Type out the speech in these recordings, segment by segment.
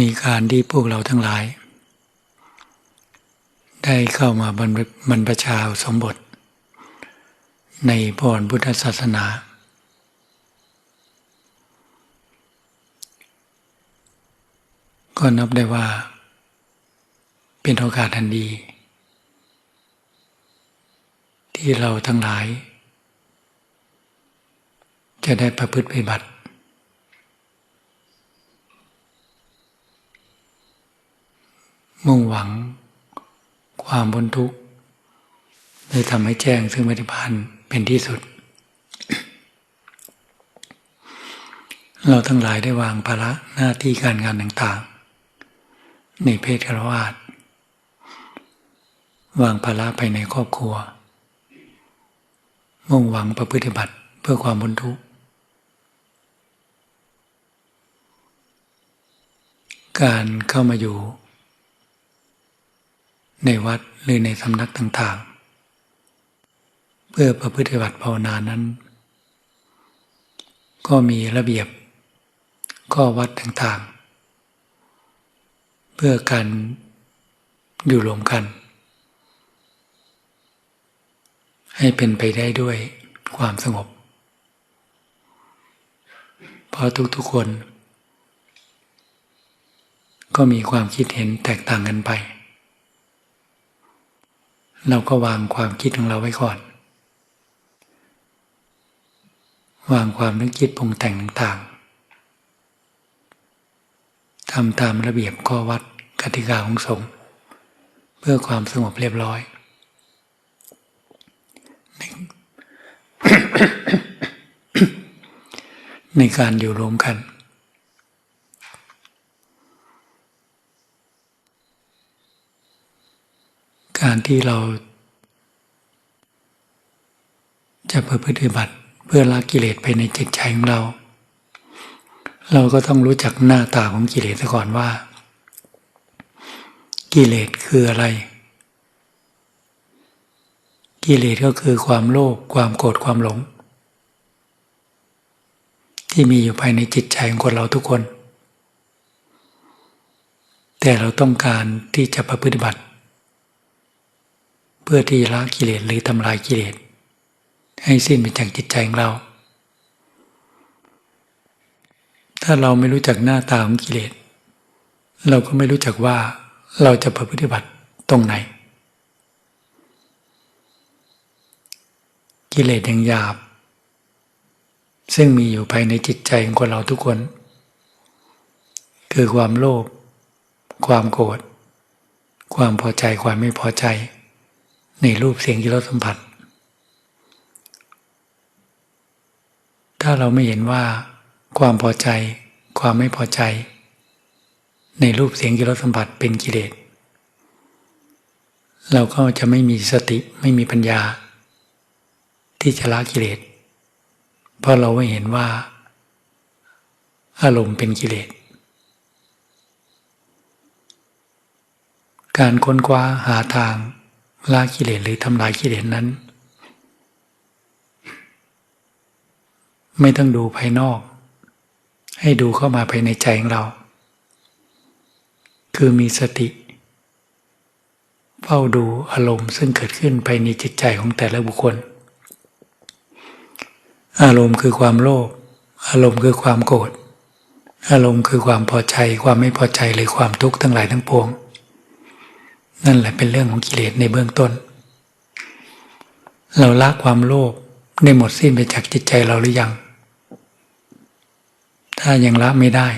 ในการที่พวกเราทั้งหลาย ได้เข้ามาบรรพบรรพชาสมบท ในพรพุทธศาสนา ก็นับได้ว่า เป็นโอกาสทันดี ที่เราทั้งหลาย จะได้ประพฤติปฏิบัติ มุ่งหวัง ความบนทุกข์ได้ทำให้แจ้งซึ่งปฏิพันธ์เป็นที่สุด เราทั้งหลายได้วางภาระหน้าที่การงานต่างๆ ในเพศคารวาสวางภาระภายในครอบครัว มุ่งหวังประพฤติบัติเพื่อความบนทุกข์การเข้ามาอยู่ ในวัดหรือในสำนักต่างๆ เพื่อประพฤติบัติภาวนานั้น ก็มีระเบียบข้อวัดต่างๆ เพื่อการอยู่รวมกัน ให้เป็นไปได้ด้วยความสงบ เพราะทุกๆคน ก็มีความคิดเห็นแตกต่างกันไป เราก็วางความคิดของเราไว้ก่อน วางความนึกคิดปรุงแต่งต่างๆทำตามระเบียบข้อวัดกติกาของสงฆ์เพื่อความสงบเรียบร้อยในการอยู่รวมกัน การที่เรา จะประพฤติบัติเพื่อละกิเลสไปในจิตใจของเรา เราก็ต้องรู้จักหน้าตาของกิเลสก่อนว่า กิเลสคืออะไร กิเลสก็คือความโลภความโกรธความหลง ที่มีอยู่ภายในจิตใจของคนเราทุกคน แต่เราต้องการที่จะประพฤติบัติ พื่อที่ละกิเลสหรือทำลายกิเลสให้สิ้นไปจากจิตใจของเรา ถ้าเราไม่รู้จักหน้าตาของกิเลสเราก็ไม่รู้จักว่าเราจะประพฤติบัติตรงไหน กิเลสอย่างหยาบ ซึ่งมีอยู่ภายในจิตใจของคนเราทุกคน คือความโลภความโกรธความพอใจความไม่พอใจ ในรูปเสียงที่เราสัมผัส ถ้าเราไม่เห็นว่าความพอใจ ความไม่พอใจ ในรูปเสียงที่เราสัมผัสเป็นกิเลสเราก็จะไม่มีสติไม่มีปัญญา ที่จะละกิเลส เพราะเราไม่เห็นว่า อารมณ์เป็นกิเลส การค้นคว้าหาทาง ละกิเลสหรือทำลายกิเลสนั้น ไม่ต้องดูภายนอก ให้ดูเข้ามาภายในใจของเรา คือมีสติ เฝ้าดูอารมณ์ซึ่งเกิดขึ้นภายในจิตใจของแต่ละบุคคล อารมณ์คือความโลภอารมณ์คือความโกรธอารมณ์คือความพอใจความไม่พอใจหรือความทุกข์ทั้งหลายทั้งปวง นั่นแหละเป็นเรื่องของกิเลสในเบื้องต้น เราละความโลภได้หมดสิ้นไปจากจิตใจเราหรือยัง ถ้ายังละไม่ได้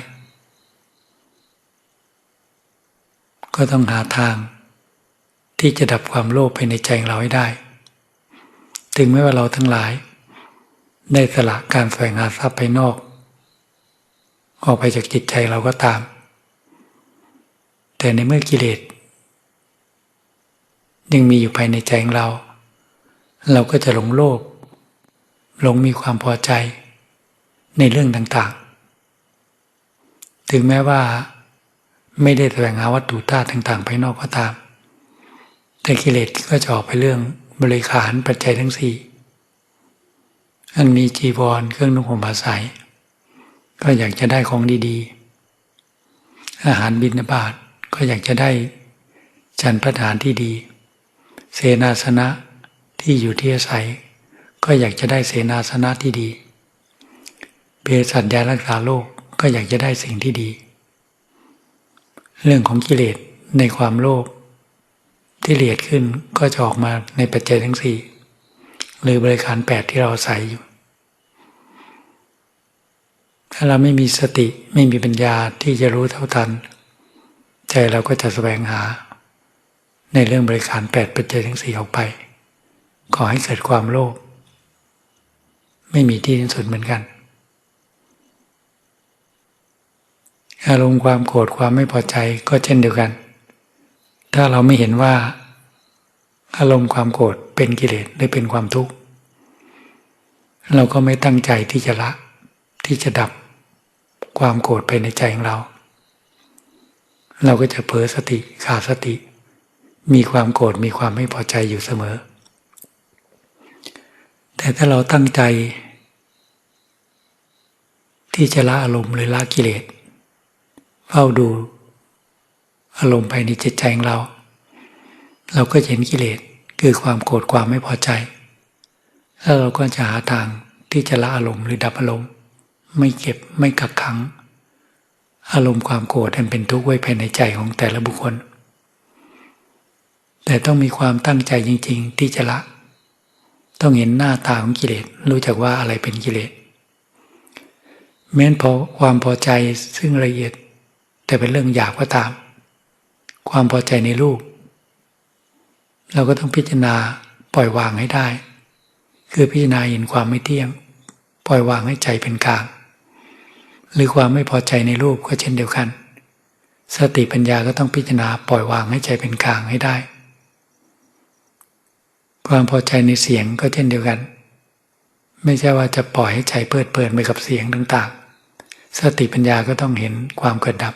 ก็ต้องหาทาง ที่จะดับความโลภภายในใจของเราให้ได้ ถึงแม้ว่าเราทั้งหลาย ได้สละการแสวงหาทรัพย์ภายนอก ออกไปจากจิตใจเราก็ตาม แต่ในเมื่อกิเลส ยังมีอยู่ภายในใจของเรา เราก็จะหลงโลภหลงมีความพอใจในเรื่องต่างๆ ถึงแม้ว่าไม่ได้แสวงหาวัตถุธาตุต่างๆภายนอกก็ตาม แต่กิเลสก็จะออกไปเรื่องบริขารปัจจัยทั้งสี่อันมีจีวรเครื่องนุ่งห่มผ้าใสก็อยากจะได้ของดีๆ อาหารบิณฑบาตก็อยากจะได้ฉันประทานที่ดี เสนาสนะที่อยู่ที่อาศัย ก็อยากจะได้เสนาสนะที่ดีเภสัชยารักษาโรคก็อยากจะได้สิ่งที่ดี เรื่องของกิเลสในความโลภที่เลียดขึ้นก็จะออกมาในปัจจัยทั้งสี่หรือบริการแปดที่เราใส่อยู่ ถ้าเราไม่มีสติไม่มีปัญญาที่จะรู้เท่าทัน ใจเราก็จะแสวงหา ในเรื่องบริการแปดปัจจัยทั้งสี่ออกไป ขอให้เกิดความโลภไม่มีที่สิ้นสุดเหมือนกัน อารมณ์ความโกรธความไม่พอใจก็เช่นเดียวกัน ถ้าเราไม่เห็นว่า อารมณ์ความโกรธเป็นกิเลสหรือเป็นความทุกข์ เราก็ไม่ตั้งใจที่จะละ ที่จะดับความโกรธไปในใจของเรา เราก็จะเผลอสติขาดสติ มีความโกรธมีความไม่พอใจอยู่เสมอ แต่ถ้าเราตั้งใจ ที่จะละอารมณ์หรือละกิเลสเฝ้าดูอารมณ์ภายในจิตใจของเรา เราก็เห็นกิเลสคือความโกรธความไม่พอใจ แล้วเราก็จะหาทางที่จะละอารมณ์หรือดับอารมณ์ ไม่เก็บไม่กักขัง อารมณ์ความโกรธอันเป็นทุกข์ไว้ภายในใจของแต่ละบุคคล แต่ต้องมีความตั้งใจจริง ๆ ที่จะละ ต้องเห็นหน้าตาของกิเลสรู้จักว่าอะไรเป็นกิเลสแม้นพอความพอใจซึ่งละเอียด แต่เป็นเรื่องหยาบก็ตาม ความพอใจในรูป เราก็ต้องพิจารณาปล่อยวางให้ได้ คือพิจารณาเห็นความไม่เที่ยง ปล่อยวางให้ใจเป็นกลางหรือความไม่พอใจในรูปก็เช่นเดียวกัน สติปัญญาก็ต้องพิจารณาปล่อยวางให้ใจเป็นกลางให้ได้ ความพอใจในเสียงก็เช่นเดียวกัน ไม่ใช่ว่าจะปล่อยให้ใจเปิดเปิดไปกับเสียงต่างๆ สติปัญญาก็ต้องเห็นความเกิดดับ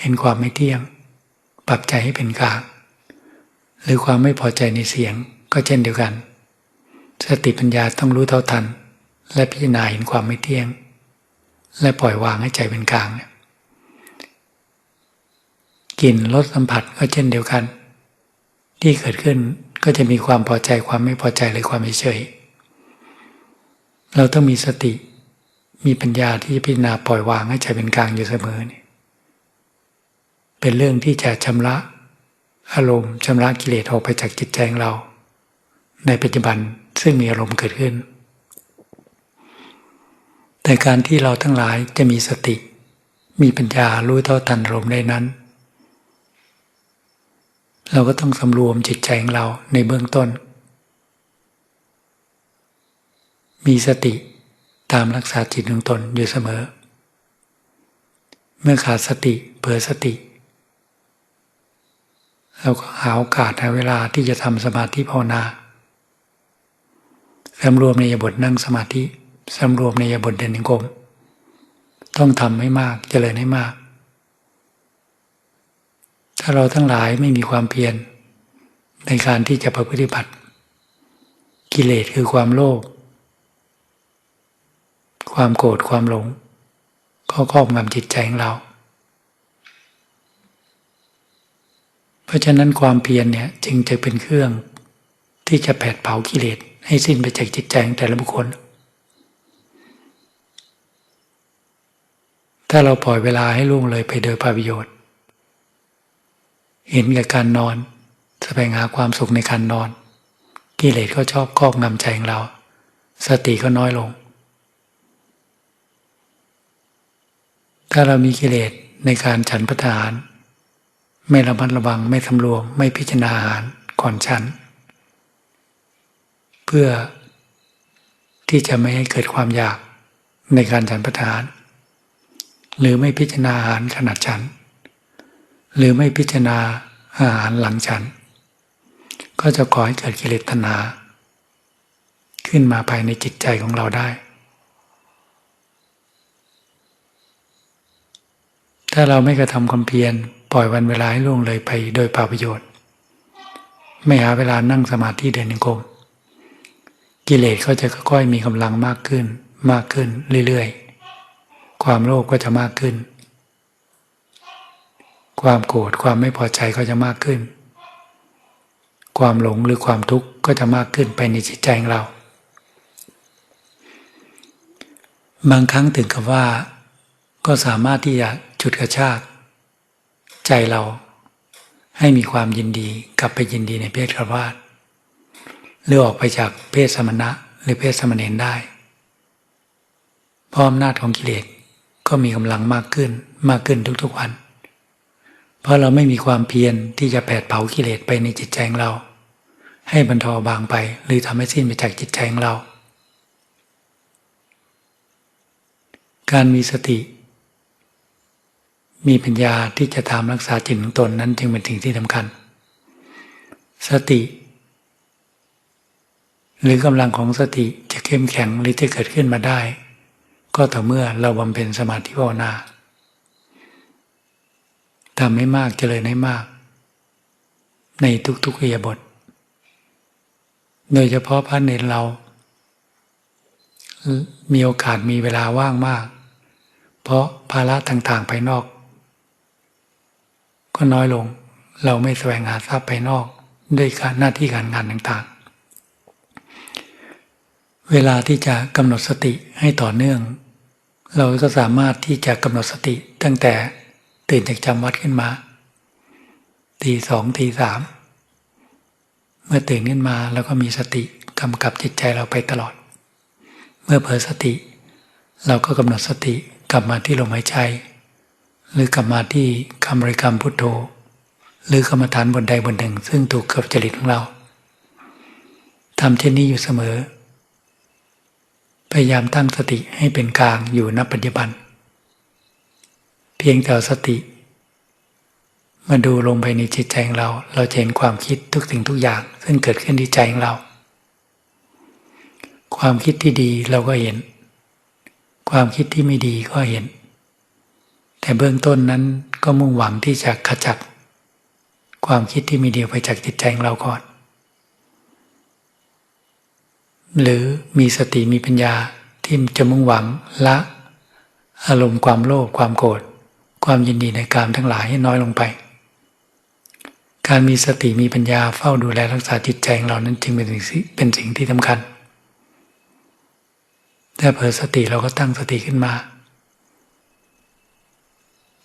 เห็นความไม่เที่ยง ปรับใจให้เป็นกลางหรือความไม่พอใจในเสียงก็เช่นเดียวกัน สติปัญญาต้องรู้เท่าทัน และพิจารณาเห็นความไม่เที่ยง และปล่อยวางให้ใจเป็นกลางกลิ่นรสสัมผัสก็เช่นเดียวกัน ที่เกิดขึ้น ก็จะมีความพอใจความไม่พอใจหรือความเฉย เราต้องมีสติ มีปัญญาที่จะพิจารณาปล่อยวางให้ใจเป็นกลางอยู่เสมอนี่เป็นเรื่องที่จะชำระอารมณ์ชำระกิเลสออกไปจากจิตใจของเรา ในปัจจุบันซึ่งมีอารมณ์เกิดขึ้น แต่การที่เราทั้งหลายจะมีสติ มีปัญญารู้เท่าทันอารมณ์ได้นั้น เราก็ต้องสำรวมจิตใจของเราในเบื้องต้น มีสติตามรักษาจิตของตนอยู่เสมอ เมื่อขาดสติเผลอสติ เราก็หาโอกาสหาเวลาที่จะทำสมาธิภาวนาสำรวมในยบทนั่งสมาธิสำรวมในยบทเดินงกรมต้องทำให้มากเจริญให้มาก ถ้าเราทั้งหลายไม่มีความเพียรในการที่จะประพฤติบัติ กิเลสคือความโลภความโกรธความหลงก็ครอบงำจิตใจของเรา เพราะฉะนั้นความเพียรเนี่ยจึงจะเป็นเครื่องที่จะแผดเผากิเลสให้สิ้นไปจากจิตใจของแต่ละบุคคล ถ้าเราปล่อยเวลาให้ล่วงเลยไปโดยประโยชน์ เห็นกับการนอนแสวงหาความสุขในการนอน กิเลสก็ชอบครอบงำใจของเรา สติก็น้อยลง ถ้าเรามีกิเลสในการฉันพัฒหาร ไม่ระมัดระวังไม่ทำรวมไม่พิจารณาอาหารก่อนฉัน เพื่อที่จะไม่ให้เกิดความอยากในการฉันพัฒหาร หรือไม่พิจารณาอาหารขนาดฉัน หรือไม่พิจารณาอาหารหลังฉัน ก็จะก่อให้เกิดกิเลสตัณหา ขึ้นมาภายในจิตใจของเราได้ ถ้าเราไม่กระทำความเพียรปล่อยวันเวลาให้ล่วงเลยไปโดยเปล่าประโยชน์ ไม่หาเวลานั่งสมาธิเดินจงกมกิเลสก็จะค่อยๆมีกำลังมากขึ้น มากขึ้นเรื่อยๆ ความโลภก็จะมากขึ้น ความโกรธความไม่พอใจก็จะมากขึ้น ความหลงหรือความทุกข์ก็จะมากขึ้นไปในจิตใจของเรา บางครั้งถึงกับว่า ก็สามารถที่จะจุดกระชากใจเราให้มีความยินดีกลับไปยินดีในเพศครวาสหรือออกไปจากเพศสมณะหรือเพศสมณเณรได้เพราะอำนาจของกิเลสก็มีกำลังมากขึ้นมากขึ้นทุกๆวัน เพราะเราไม่มีความเพียรที่จะแผดเผากิเลสไปในจิตใจของเรา ให้บรรทาบางไปหรือทำให้สิ้นไปจากจิตใจของเรา การมีสติ มีปัญญาที่จะตามรักษาจิตของตนนั้นจึงเป็นสิ่งที่สำคัญ สติ หรือกำลังของสติจะเข้มแข็งหรือจะเกิดขึ้นมาได้ ก็ต่อเมื่อเราบำเพ็ญสมาธิภาวนา ทำให้มากเจริญให้มาก ในทุกๆอิยบท โดยเฉพาะพระเนรเรา มีโอกาสมีเวลาว่างมาก เพราะภาระต่างๆภายนอก ก็น้อยลงเราไม่แสวงหาทรัพย์ภายนอกด้วยหน้าที่การงานต่างๆ เวลาที่จะกำหนดสติให้ต่อเนื่อง เราก็สามารถที่จะกำหนดสติตั้งแต่ ตื่นจากจำวัดขึ้นมาตีสองตีสามเมื่อตื่นขึ้นมาแล้วก็มีสติกำกับจิตใจเราไปตลอด เมื่อเผลอสติ เราก็กำหนดสติกลับมาที่ลมหายใจ หรือกลับมาที่คำบริกรรมพุทโธ หรือกรรมฐานบนใดบนหนึ่ง ซึ่งถูกกับจริตของเราทำเช่นนี้อยู่เสมอ พยายามตั้งสติให้เป็นกลางอยู่ณปัจจุบัน พียงแต่สติ มาดูลงไปในจิตใจของเรา เราจะเห็นความคิดทุกสิ่งทุกอย่าง ซึ่งเกิดขึ้นที่ใจของเรา ความคิดที่ดีเราก็เห็น ความคิดที่ไม่ดีก็เห็น แต่เบื้องต้นนั้นก็มุ่งหวังที่จะขจัด ความคิดที่ไม่ดีไปจากจิตใจของเราก่อน หรือมีสติมีปัญญาที่จะมุ่งหวังละ อารมณ์ความโลภความโกรธ ความยินดีในกามทั้งหลายให้น้อยลงไป การมีสติมีปัญญาเฝ้าดูแลรักษาจิตใจของเรานั้นจึงเป็นสิ่งเป็นสิ่งที่สำคัญแต่เผลอสติเราก็ตั้งสติขึ้นมา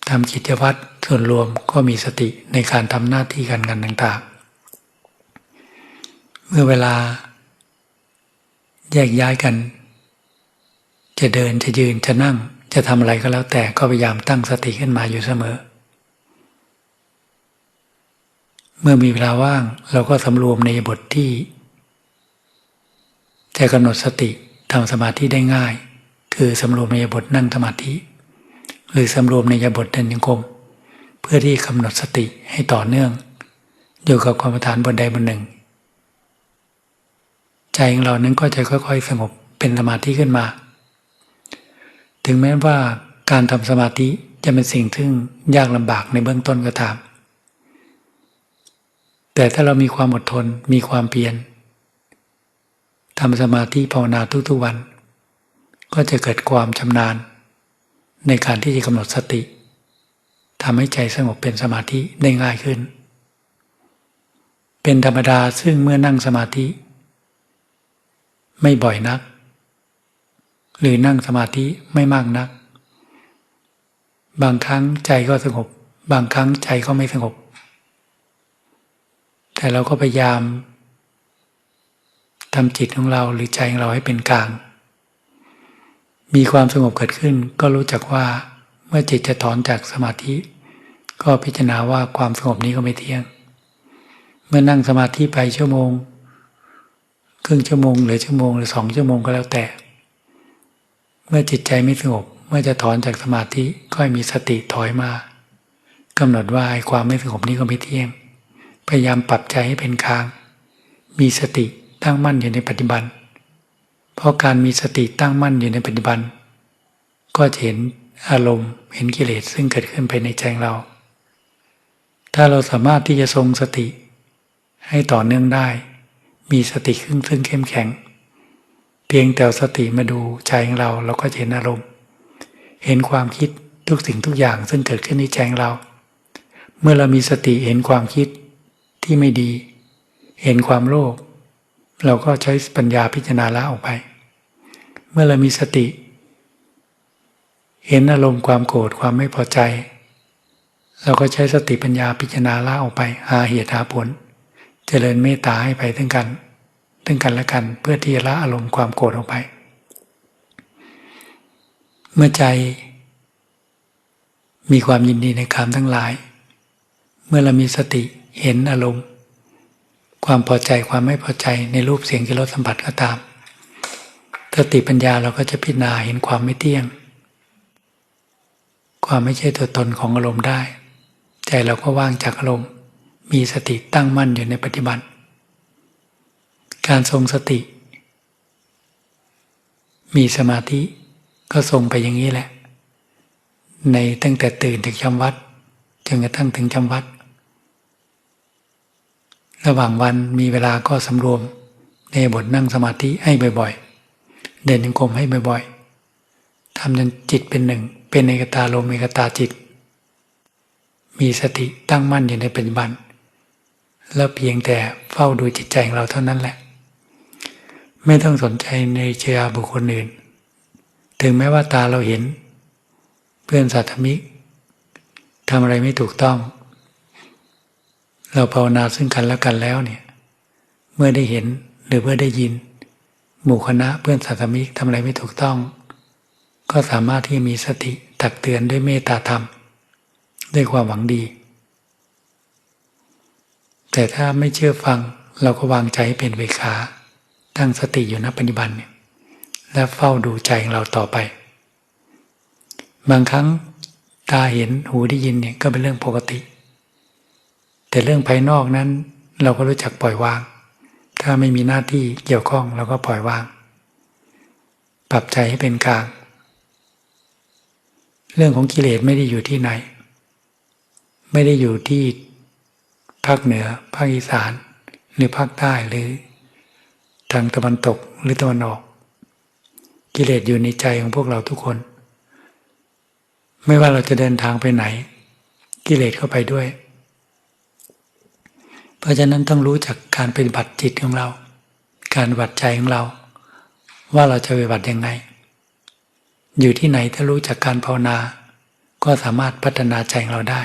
ทำกิจวัตรส่วนรวมก็มีสติในการทำหน้าที่การงานต่างๆ เมื่อเวลาแยกย้ายกัน จะเดินจะยืนจะนั่ง จะทำอะไรก็แล้วแต่ก็พยายามตั้งสติขึ้นมาอยู่เสมอ เมื่อมีเวลาว่างเราก็สำรวมในบทที่จะกำหนดสติทำสมาธิได้ง่าย คือสำรวมในบทนั่งสมาธิ หรือสำรวมในยบทเดินยังคมเพื่อที่กำหนดสติให้ต่อเนื่องอยู่กับความฐานบนใดบนหนึ่ง ใจของเรานั้นก็จะค่อย ๆ สงบเป็นสมาธิขึ้นมา ถึงแม้ว่าการทำสมาธิจะเป็นสิ่งซึ่งยากลำบากในเบื้องต้นก็ตาม แต่ถ้าเรามีความอดทนมีความเพียรทำสมาธิภาวนาทุกๆวัน ก็จะเกิดความชำนาญ ในการที่จะกำหนดสติทำให้ใจสงบเป็นสมาธิได้ง่ายขึ้น เป็นธรรมดาซึ่งเมื่อนั่งสมาธิ ไม่บ่อยนัก หรือนั่งสมาธิไม่มากนัก บางครั้งใจก็สงบ บางครั้งใจก็ไม่สงบ แต่เราก็พยายามทำจิตของเราหรือใจของเราให้เป็นกลาง มีความสงบเกิดขึ้น ก็รู้จักว่าเมื่อจิตจะถอนจากสมาธิ ก็พิจารณาว่าความสงบนี้ก็ไม่เที่ยง เมื่อนั่งสมาธิไปชั่วโมง ครึ่งชั่วโมงหรือชั่วโมงหรือสองชั่วโมงก็แล้วแต่ เมื่อจิตใจไม่สงบเมื่อจะถอนจากสมาธิก็ให้มีสติถอยมากำหนดว่าไอ้ความไม่สงบนี้ก็ไม่เที่ยง พยายามปรับใจให้เป็นกลาง มีสติตั้งมั่นอยู่ในปัจจุบัน เพราะการมีสติตั้งมั่นอยู่ในปัจจุบัน ก็จะเห็นอารมณ์เห็นกิเลสซึ่งเกิดขึ้นภายในใจเรา ถ้าเราสามารถที่จะทรงสติ ให้ต่อเนื่องได้ มีสติขึ้นซึ่งเข้มแข็ง เพียงแต่สติมาดูใจของเราเราก็เห็นอารมณ์ เห็นความคิดทุกสิ่งทุกอย่างซึ่งเกิดขึ้นในใจของเรา เมื่อเรามีสติเห็นความคิดที่ไม่ดี เห็นความโลภเราก็ใช้ปัญญาพิจารณาละออกไป เมื่อเรามีสติ เห็นอารมณ์ความโกรธความไม่พอใจ เราก็ใช้สติปัญญาพิจารณาละออกไป หาเหตุหาผล เจริญเมตตาให้ไปถึงกันึงกันและกันเพื่อที่จะละอารมณ์ความโกรธออกไป เมื่อใจ มีความยินดีในกามทั้งหลาย เมื่อเรามีสติเห็นอารมณ์ ความพอใจความไม่พอใจในรูปเสียงกิรสสัมผัสก็ตามสติปัญญาเราก็จะพิจารณาเห็นความไม่เที่ยง ความไม่ใช่ตัวตนของอารมณ์ได้ ใจเราก็ว่างจากอารมณ์ มีสติตั้งมั่นอยู่ในปัจจุบัน การทรงสติ มีสมาธิก็ทรงไปอย่างนี้แหละ ในตั้งแต่ตื่นถึงจำวัดจนกระทั่งถึงจำวัด ระหว่างวันมีเวลาก็สำรวมในบทนั่งสมาธิให้บ่อยๆ เดินยังกรมให้บ่อยๆทำจนจิตเป็นหนึ่ง เป็นเอกตาลมเอกตาจิต มีสติตั้งมั่นอยู่ในปัจจุบัน แล้วเพียงแต่เฝ้าดูจิตใจของเราเท่านั้นแหละ ไม่ต้องสนใจในเชียบุคคลอื่น ถึงแม้ว่าตาเราเห็น เพื่อนสัตธมิกทำอะไรไม่ถูกต้อง เราภาวนาซึ่งกันและกันแล้วเนี่ย เมื่อได้เห็นหรือเมื่อได้ยิน หมู่คณะเพื่อนสัตธมิกทำอะไรไม่ถูกต้อง ก็สามารถที่จะมีสติตักเตือนด้วยเมตตาธรรม ด้วยความหวังดี แต่ถ้าไม่เชื่อฟังเราก็วางใจให้เป็นเวขา ตั้งสติอยู่ณปัจจุบันเนี่ยและเฝ้าดูใจของเราต่อไป บางครั้งตาเห็นหูได้ยินเนี่ยก็เป็นเรื่องปกติ แต่เรื่องภายนอกนั้น เราก็รู้จักปล่อยวาง ถ้าไม่มีหน้าที่เกี่ยวข้องเราก็ปล่อยวาง ปรับใจให้เป็นกลาง เรื่องของกิเลสไม่ได้อยู่ที่ไหน ไม่ได้อยู่ที่ภาคเหนือ ภาคอีสาน หรือภาคใต้หรือ ทางตะวันตกหรือตะวันออก กิเลสอยู่ในใจของพวกเราทุกคน ไม่ว่าเราจะเดินทางไปไหน กิเลสเข้าไปด้วย เพราะฉะนั้นต้องรู้จักการปฏิบัติจิตของเรา การปฏิบัติใจของเรา ว่าเราจะปฏิบัติยังไง อยู่ที่ไหนถ้ารู้จักการภาวนา ก็สามารถพัฒนาใจของเราได้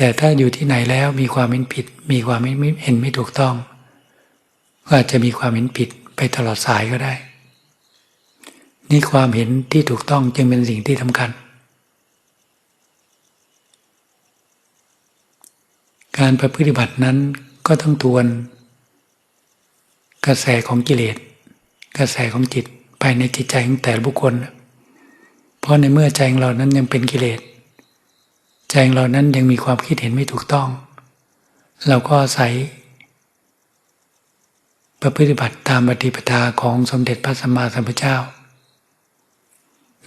แต่ถ้าอยู่ที่ไหนแล้วมีความเห็นผิด มีความไม่เห็นไม่ถูกต้อง ก็อาจจะมีความเห็นผิดไปตลอดสายก็ได้ นี่ความเห็นที่ถูกต้องจึงเป็นสิ่งที่สำคัญ การประพฤติบัตินั้นก็ต้องทวน กระแสของกิเลส กระแสของจิตภายในจิตใจของแต่ละบุคคล เพราะในเมื่อใจของเรานั้นยังเป็นกิเลส ใจของเรานั้นยังมีความคิดเห็นไม่ถูกต้อง เราก็อาศัยประพฤติบัติตามปฏิปทาของสมเด็จพระสัมมาสัมพุทธเจ้า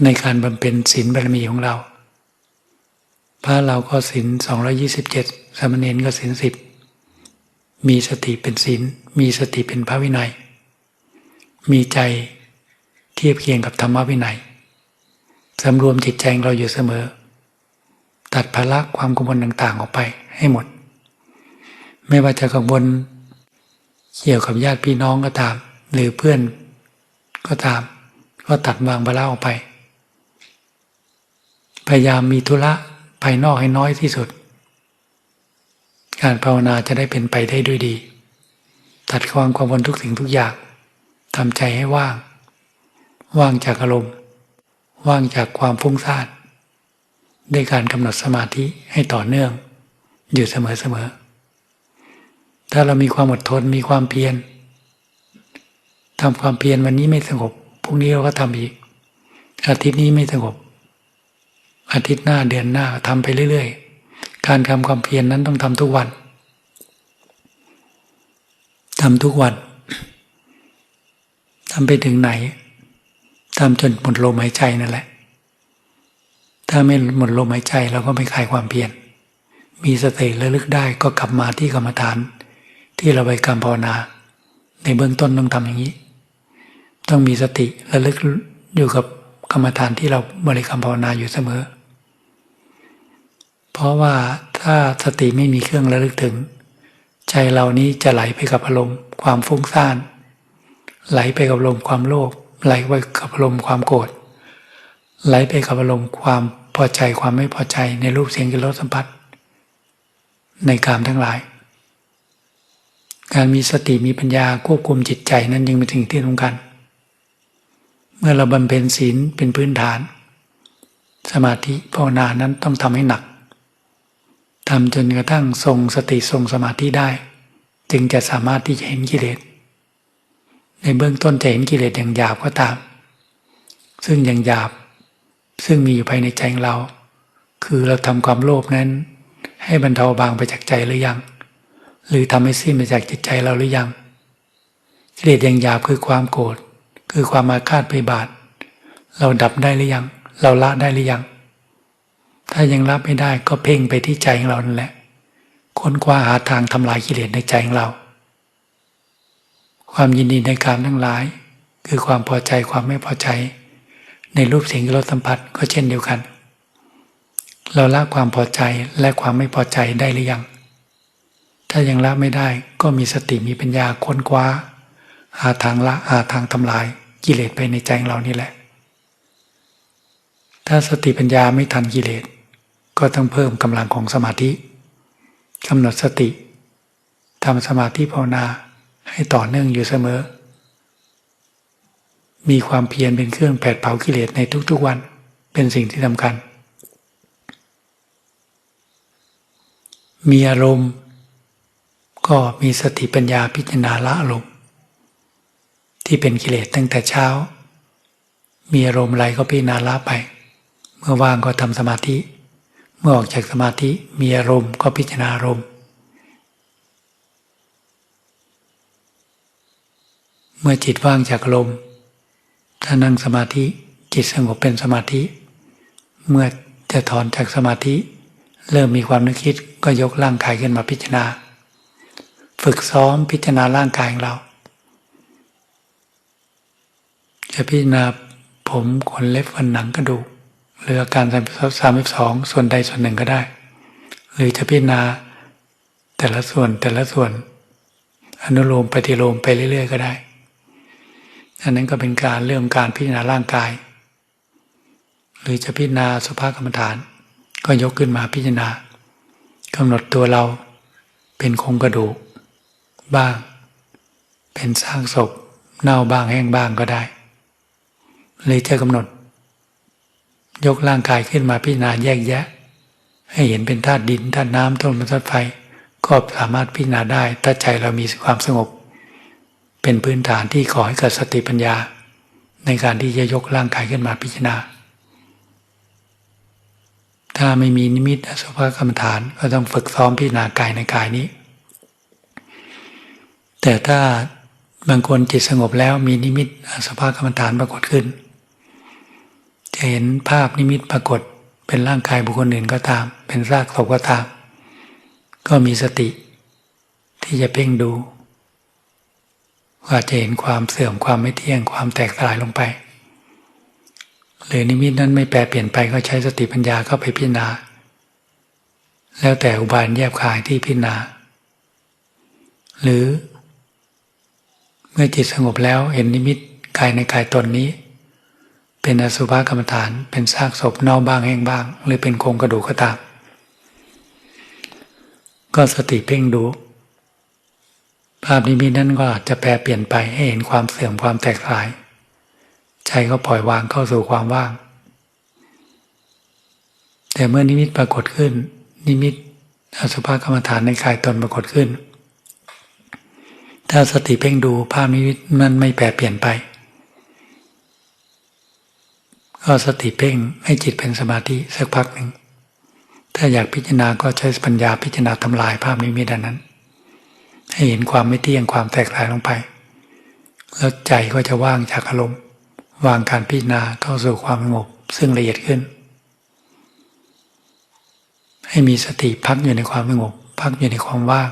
ในการบำเพ็ญศีลบารมีของเรา พระเราก็ศีลสองยี่สิบเจ็ดสามเณรก็ศีลสิบมีสติเป็นศีลมีสติเป็นพระวินัย มีใจเทียบเคียงกับธรรมวินัยสำรวมจิตใจเราอยู่เสมอ ตัดภาระความกังวลต่างๆ ออกไปให้หมด ไม่ว่าจะกังวลเกี่ยวกับญาติพี่น้องก็ตาม หรือเพื่อนก็ตาม ก็ตัดวางภาระออกไป พยายามมีธุระภายนอกให้น้อยที่สุด การภาวนาจะได้เป็นไปได้ด้วยดี ตัดความกังวลทุกสิ่งทุกอย่างทำใจให้ว่าง ว่างจากอารมณ์ ว่างจากความฟุ้งซ่าน ด้วยการกำหนดสมาธิให้ต่อเนื่อง อยู่เสมอๆถ้าเรามีความอดทนมีความเพียรทำความเพียรวันนี้ไม่สงบพรุ่งนี้เราก็ทำอีก อาทิตย์นี้ไม่สงบ อาทิตย์หน้าเดือนหน้าทำไปเรื่อย ๆ การทำความเพียรนนั้นต้องทำทุกวันทำทุกวันทำไปถึงไหนทำจนหมดลมหายใจนั่นแหละ ถ้าไม่หมดลมหายใจเราก็ไม่คลายความเพียรมีสติระลึกได้ก็กลับมาที่กรรมฐาน ที่เราไปกรรมภาวนา ในเบื้องต้นต้องทำอย่างนี้ ต้องมีสติระลึกอยู่กับกรรมฐานที่เราบริกรรมภาวนาอยู่เสมอ เพราะว่าถ้าสติไม่มีเครื่องระลึกถึง ใจเรานี้จะไหลไปกับอารมณ์ความฟุ้งซ่าน ไหลไปกับอารมณ์ความโลภไหลไปกับอารมณ์ความโกรธไหลไปกับอารมณ์ความ พอใจความไม่พอใจในรูปเสียงกลิ่นรสสัมผัส ในกามทั้งหลาย การมีสติมีปัญญาควบคุมจิตใจนั้นยังเป็นสิ่งที่สำคัญ เมื่อเราบำเพ็ญศีลเป็นพื้นฐาน สมาธิภาวนานั้นต้องทำให้หนักทำจนกระทั่งทรงสติทรงสมาธิได้ จึงจะสามารถที่จะเห็นกิเลส ในเบื้องต้นจะเห็นกิเลสอย่างหยาบก็ตาม ซึ่งอย่างหยาบ ซึ่งมีอยู่ภายในใจของเรา คือเราทำความโลภนั้น ให้บรรเทาบางไปจากใจหรือยัง หรือทำให้สิ้นไปจากจิตใจเราหรือยังกิเลสอย่างหยาบคือความโกรธคือความมาคาดไปบาท เราดับได้หรือยัง เราละได้หรือยัง ถ้ายังรับไม่ได้ก็เพ่งไปที่ใจของเรานั่นแหละ ค้นคว้าหาทางทำลายกิเลสในใจของเรา ความยินดีในการทั้งหลาย คือความพอใจความไม่พอใจ ในรูปเสียงรสสัมผัสก็เช่นเดียวกัน เราละความพอใจและความไม่พอใจได้หรือยัง ถ้ายังละไม่ได้ก็มีสติมีปัญญาค้นคว้า หาทางละหาทางทำลายกิเลสไปในใจเรานี่แหละ ถ้าสติปัญญาไม่ทันกิเลส ก็ต้องเพิ่มกำลังของสมาธิกำหนดสติทำสมาธิภาวนาให้ต่อเนื่องอยู่เสมอ มีความเพียรเป็นเครื่องแผดเผากิเลสในทุกๆวัน เป็นสิ่งที่สำคัญ มีอารมณ์ ก็มีสติปัญญาพิจารณาละอารมณ์ ที่เป็นกิเลสตั้งแต่เช้า มีอารมณ์อะไรก็พิจารณาละไป เมื่อว่างก็ทำสมาธิ เมื่อออกจากสมาธิมีอารมณ์ก็พิจารณาอารมณ์เมื่อจิตว่างจากอารมณ์ ถ้านั่งสมาธิจิตสงบเป็นสมาธิ เมื่อจะถอนจากสมาธิ เริ่มมีความนึกคิดก็ยกร่างกายขึ้นมาพิจารณา ฝึกซ้อมพิจารณาร่างกายของเรา จะพิจารณาผมขนเล็บฟันหนังกระดูกหรืออาการสามสิบสองส่วนใดส่วนหนึ่งก็ได้ หรือจะพิจารณาแต่ละส่วนแต่ละส่วน อนุโลมปฏิโลมไปเรื่อย ๆ ก็ได้ อันนั้นก็เป็นการเรื่องการพิจารณาร่างกาย หรือจะพิจารณาสภาพกรรมฐาน ก็ยกขึ้นมาพิจารณากำหนดตัวเราเป็นโครงกระดูก บ้าง เป็นสร้างศพเน่าบ้างแห้งบ้างก็ได้ หรือจะกำหนด ยกร่างกายขึ้นมาพิจารณาแยกแยะ ให้เห็นเป็นธาตุดินธาตุน้ำต้นไม้ธาตุไฟก็สามารถพิจารณาได้ถ้าใจเรามีความสงบ เป็นพื้นฐานที่ขอให้เกิดสติปัญญา ในการที่จะยกร่างกายขึ้นมาพิจารณา ถ้าไม่มีนิมิตอสุภกรรมฐานก็ต้องฝึกซ้อมพิจารณากายในกายนี้ แต่ถ้าบางคนจิตสงบแล้วมีนิมิตอสุภกรรมฐานปรากฏขึ้น จะเห็นภาพนิมิตปรากฏเป็นร่างกายบุคคลอื่นก็ตาม เป็นซากศพก็ตาม ก็มีสติที่จะเพ่งดู ว่าจะเห็นความเสื่อมความไม่เที่ยงความแตกสลายลงไป หรือนิมิตนั้นไม่แปรเปลี่ยนไปก็ใช้สติปัญญาเข้าไปพิจารณา แล้วแต่อุบายแยบคายที่พิจารณา หรือ เมื่อจิตสงบแล้วเห็นนิมิตกายในกายตนนี้ เป็นอสุภกรรมฐาน เป็นซากศพเน่าบ้างแห้งบ้าง หรือเป็นโครงกระดูกก็ตามก็สติเพ่งดูาพนิมิตนั้นก็อาจจะแปรเปลี่ยนไปให้เห็นความเสื่อมความแตกสลาย ใจก็ปล่อยวางเข้าสู่ความว่าง แต่เมื่อนิมิตปรากฏขึ้น นิมิตอสุภกรรมฐานในกายตนปรากฏขึ้น ถ้าสติเพ่งดูภาพนิมิตมันไม่แปรเปลี่ยนไป ก็สติเพ่งให้จิตเป็นสมาธิสักพักหนึ่งถ้าอยากพิจารณาก็ใช้ปัญญาพิจารณาทำลายภาพนิมิตนั้น ให้เห็นความไม่เที่ยงความแตกลายลงไป แล้วใจก็จะว่างจากอารมณ์วางการพิจารณาเข้าสู่ความสงบซึ่งละเอียดขึ้น ให้มีสติพักอยู่ในความสงบ พักอยู่ในความว่าง